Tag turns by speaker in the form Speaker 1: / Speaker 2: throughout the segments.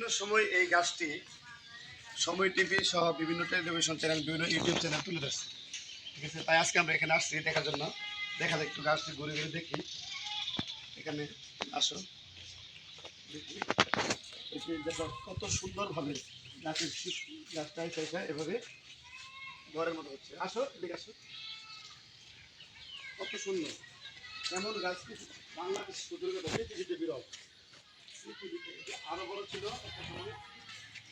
Speaker 1: বিভিন্ন সময় এই গাছটি সময় টিভি সহ বিভিন্ন টেলিভিশন চ্যানেল, বিভিন্ন ইউটিউব চ্যানেল তুলে ধরছে। ঠিক আছে? তাই আজকে আমরা এখানে আসছি দেখার জন্য। দেখা যাক একটু গাছটি ঘুরে ঘুরে দেখি। এখানে আসো। দেখি। দেখো কত সুন্দরভাবে গাছের গাছটা এসে এভাবে ঘরের মতো হচ্ছে। আসো, এদিকে আসো। কত সুন্দর। এমন গাছ কিন্তু বাংলাদেশ সুদূর বিরল আরও বড় ছিল একটা সময়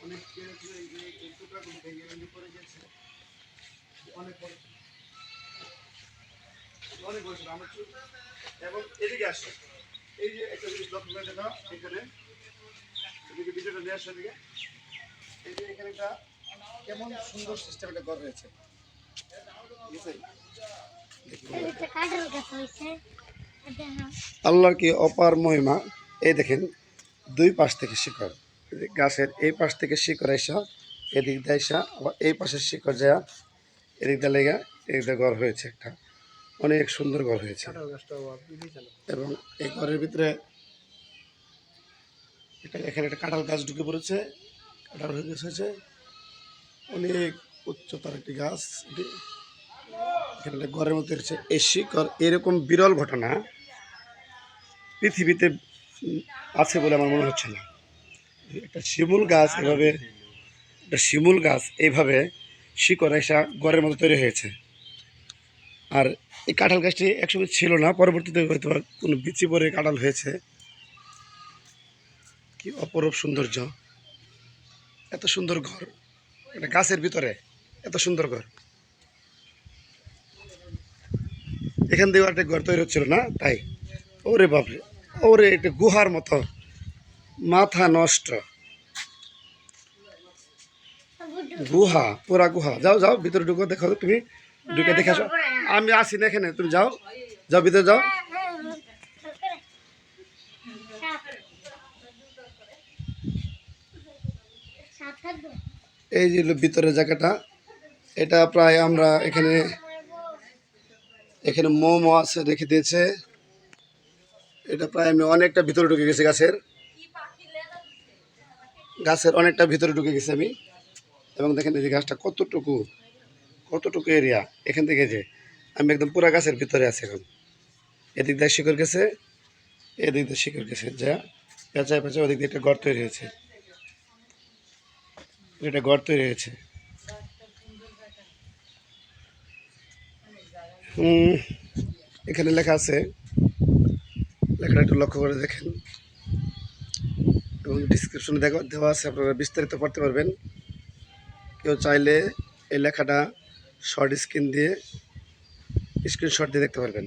Speaker 1: অনেক টুকরাগুলো ভেঙে ভেঙে পড়ে গেছে। অনেক ছিল। অনেক বড় ছিল আমরা চু- এবং এদিকে আসো। এই যে একটা জিনিস লক্ষ্য করে দেখো এখানে। এদিকে ভিডিওটা নিয়ে আসো এদিকে। এই যে এখানে একটা কেমন সুন্দর সিস্টেম একটা ঘর রয়েছে
Speaker 2: এটা হয়েছে।
Speaker 1: আল্লাহর কি অপার মহিমা। এই দেখেন দুই পাশ থেকে শিকড়। গাছের এই পাশ থেকে শিকড় আইসা এদিক দিয়ে আইসা আবার এই পাশের শিকড় যায় এদিক দিয়ে লেগা এদিক দিয়ে ঘর হয়েছে একটা। অনেক সুন্দর ঘর হয়েছে। এবং এই ঘরের ভিতরে এটা এখানে একটা কাঁঠাল গাছ ঢুকে পড়েছে কাঁঠাল গাছ হয়েছে অনেক উচ্চতার একটি গাছ এটি। এখানে একটা ঘরের মধ্যে রয়েছে এই শিকড় এরকম বিরল ঘটনা পৃথিবীতে আছে বলে আমার মনে হচ্ছে না। একটা শিমুল গাছ এভাবে, একটা শিমুল গাছ এইভাবে শিকড় এসা ঘরের মতো তৈরি হয়েছে। আর এই কাঁঠাল গাছটি একসময় ছিল না, পরবর্তীতে হয়তো কোনো বিচি পরে কাঁঠাল হয়েছে। কি অপরূপ সৌন্দর্য। এত সুন্দর ঘর একটা গাছের ভিতরে এত সুন্দর ঘর। এখান থেকে একটা ঘর তৈরি হচ্ছিল না, তাই। ওরে বাপরে। ওরে এটা গুহার মতো। মাথা নষ্ট। গুহা, পুরা গুহা। যাও যাও, ভিতরে ঢুকো, দেখো তুমি। ঢুকে দেখে আসো। আমি আসি না এখানে, তুমি যাও। যাও, ভিতরে যাও। এই যে হলো ভিতরের জায়গাটা। এটা প্রায় আমরা এখানে এখানে মোমো আছে, রেখে দিয়েছে। এটা প্রায় আমি অনেকটা ভিতরে ঢুকে গেছি গাছের। গাছের অনেকটা ভিতরে ঢুকে গেছি আমি। এবং দেখেন এই গাছটা কতটুকু কতটুকু এরিয়া এখান থেকে যে আমি একদম পুরা গাছের ভিতরে আছি এখন। এদিক দিয়ে শিকড় গেছে এদিক দিয়ে শিকড় গেছে। যা পেঁচায় পেঁচা ওদিক দিয়ে একটা গর্ত তৈরি হয়েছে। এটা ঘর তৈরি হয়েছে। হুম, এখানে লেখা আছে লেখাটা একটু লক্ষ্য করে দেখেন। এবং ডিসক্রিপশনে দেখা দেওয়া আছে, আপনারা বিস্তারিত পড়তে পারবেন। কেউ চাইলে এই লেখাটা শর্ট স্ক্রিন দিয়ে স্ক্রিনশট দিয়ে দেখতে পারবেন।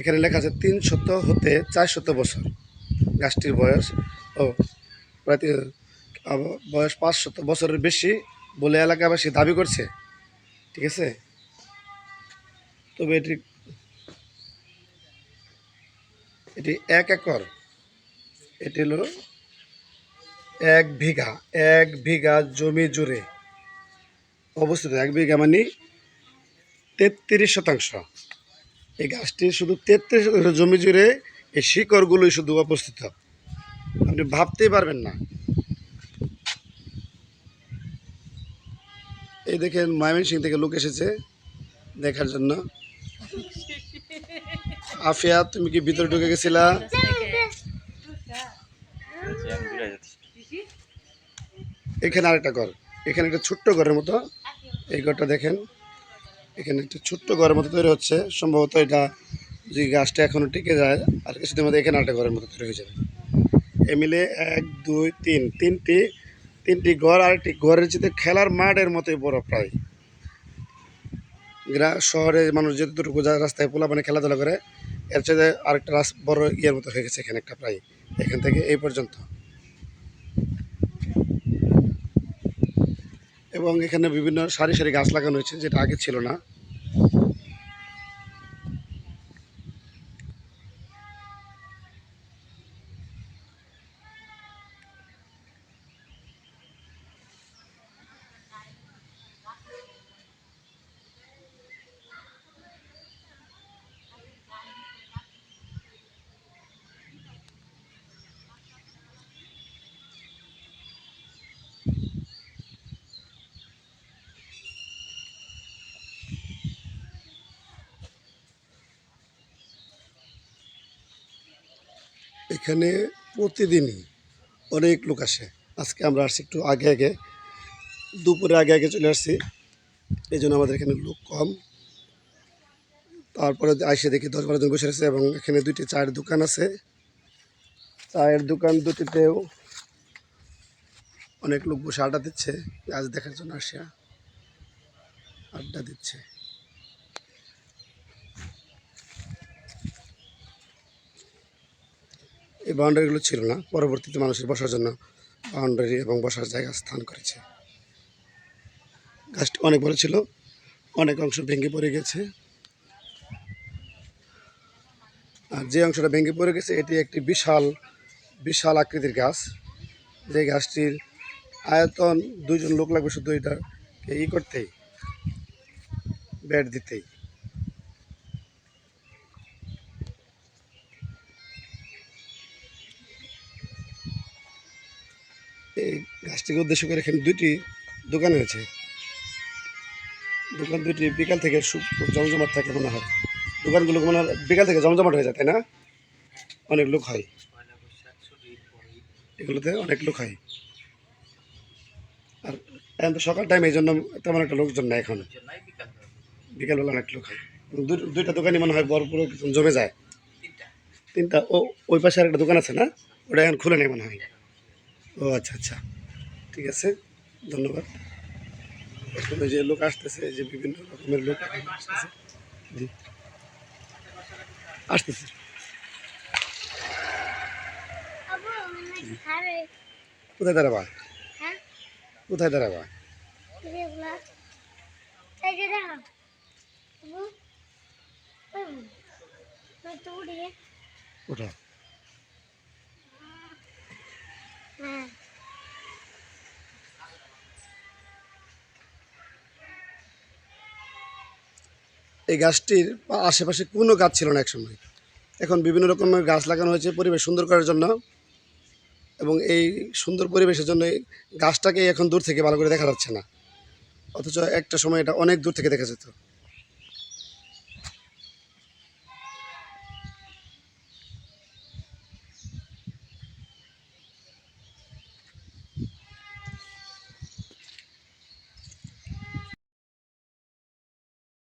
Speaker 1: এখানে লেখা আছে, তিন শত হতে চার শত বছর। গাছটির বয়স ও প্রায় বয়স পাঁচ শত বছরের বেশি বলে এলাকাবাসী দাবি করছে। ঠিক আছে? তবে এটি এটি এক একর। এটি হলো এক বিঘা এক বিঘা জমি জুড়ে অবস্থিত। এক বিঘা মানে তেত্রিশ শতাংশ। এই গাছটি শুধু তেত্রিশ শতাংশ জমি জুড়ে এই শিকড়গুলোই শুধু অবস্থিত। আপনি ভাবতেই পারবেন না। এই দেখেন ময়মনসিং থেকে লোক এসেছে দেখার জন্য। আফিয়া, তুমি কি ভিতরে ঢুকে গেছিলা? এখানে আরেকটা ঘর। এখানে একটা ছোট্ট ঘরের মতো। এই ঘরটা দেখেন। এখানে একটা ছোট্ট ঘরের মতো তৈরি হচ্ছে। সম্ভবত এটা যে গাছটা এখনও টিকে যায়, আর কিছুদিন মধ্যে এখানে একটা ঘরের মতো তৈরি হয়ে যাবে। এ মিলে এক, দুই, তিন, তিনটি তিনটি ঘর, আরেকটি ঘরের চেয়ে খেলার মাঠের মতোই বড় প্রায়। গ্রা শহরে মানুষ যতটুকু রাস্তায় পোলা মানে খেলাধুলা করে এর চেয়ে আরেকটা রাস বড় ইয়ের মতো হয়ে গেছে এখানে একটা প্রায়, এখান থেকে এই পর্যন্ত। এবং এখানে বিভিন্ন সারি সারি গাছ লাগানো হয়েছে, যেটা আগে ছিল না। এখানে প্রতিদিনই অনেক লোক আসে। আজকে আমরা আসছি একটু আগে আগে, দুপুরে আগে আগে চলে আসছি। এই জন্য আমাদের এখানে লোক কম। তারপরে আইসে দেখি দশ বারো জন বসে আছে এবং এখানে দুইটি চায়ের দোকান আছে। চায়ের দোকান দুটিতেও অনেক লোক বসে আড্ডা দিচ্ছে। আজ দেখার জন্য আসিয়া আড্ডা দিচ্ছে। এই বাউন্ডারিগুলো ছিল না। পরবর্তীতে মানুষের বসার জন্য বাউন্ডারি এবং বসার জায়গা স্থান করেছে। গাছটি অনেক বড় ছিল, অনেক অংশ ভেঙে পড়ে গেছে। আর যে অংশটা ভেঙে পড়ে গেছে, এটি একটি বিশাল বিশাল আকৃতির গাছ। যে গাছটির আয়তন দুইজন লোক লাগবে শুধু এটা ই করতেই ব্যাট দিতেই। গাছটিকে উদ্দেশ্য করে এখানে দুইটি দোকান হয়েছে দোকান দুটি বিকাল থেকে জমজমাট থাকে মনে হয়। দোকানগুলো মনে হয় বিকাল থেকে জমজমাট হয়ে যায়, তাই না? অনেক লোক হয়। এগুলোতে অনেক লোক হয়। আর এখন তো সকাল টাইম এই জন্য তেমন একটা লোকজন নাই এখন। বিকালবেলা অনেক লোক হয়। দুইটা দোকানই মনে হয় বড় পুরো জমে যায়। তিনটা। ও ওই পাশে আর একটা দোকান আছে না? ওটা এখন খুলে নেই মনে হয়। ও আচ্ছা আচ্ছা। ঠিক আছে ধন্যবাদ। এখন ওই যে লোক আসতেছে এই যে বিভিন্ন রকমের লোক এখন আসতেছে। জি। আসতেছে।
Speaker 2: আবু মানে খাবে
Speaker 1: কোথায় দাঁড়াবা?
Speaker 2: হ্যাঁ?
Speaker 1: কোথায় দাঁড়াবা?
Speaker 2: এগুলা এই
Speaker 1: গাছটির আশেপাশে কোনো গাছ ছিল না একসময়। এখন বিভিন্ন রকমের গাছ লাগানো হয়েছে পরিবেশ সুন্দর করার জন্য এবং এই সুন্দর পরিবেশের জন্য গাছটাকে এখন দূর থেকে ভালো করে দেখা যাচ্ছে না। অথচ একটা সময় এটা অনেক দূর থেকে দেখা যেত।